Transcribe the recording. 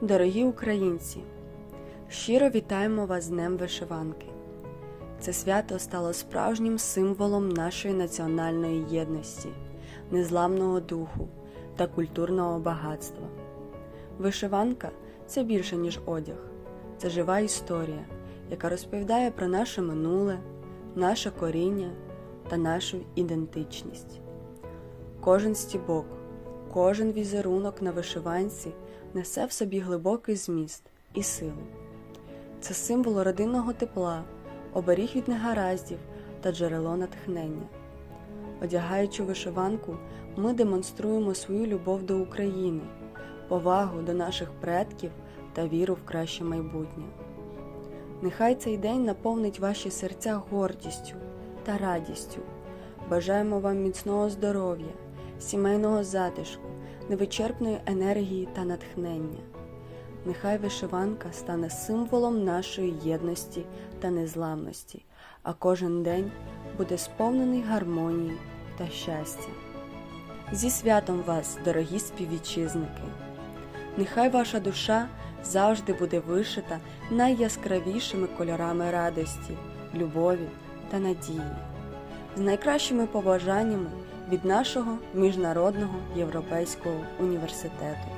Дорогі українці, щиро вітаємо вас з Днем Вишиванки. Це свято стало справжнім символом нашої національної єдності, незламного духу та культурного багатства. Вишиванка це більше, ніж одяг, це жива історія, яка розповідає про наше минуле, наше коріння та нашу ідентичність. Кожен стібок, кожен візерунок на вишиванці несе в собі глибокий зміст і силу. Це символ родинного тепла, оберіг від негараздів та джерело натхнення. Одягаючи вишиванку, ми демонструємо свою любов до України, повагу до наших предків та віру в краще майбутнє. Нехай цей день наповнить ваші серця гордістю та радістю. Бажаємо вам міцного здоров'я, сімейного затишку, невичерпної енергії та натхнення. Нехай вишиванка стане символом нашої єдності та незламності, а кожен день буде сповнений гармонії та щастя. Зі святом вас, дорогі співвітчизники! Нехай ваша душа завжди буде вишита найяскравішими кольорами радості, любові та надії, з найкращими побажаннями від нашого міжнародного європейського університету.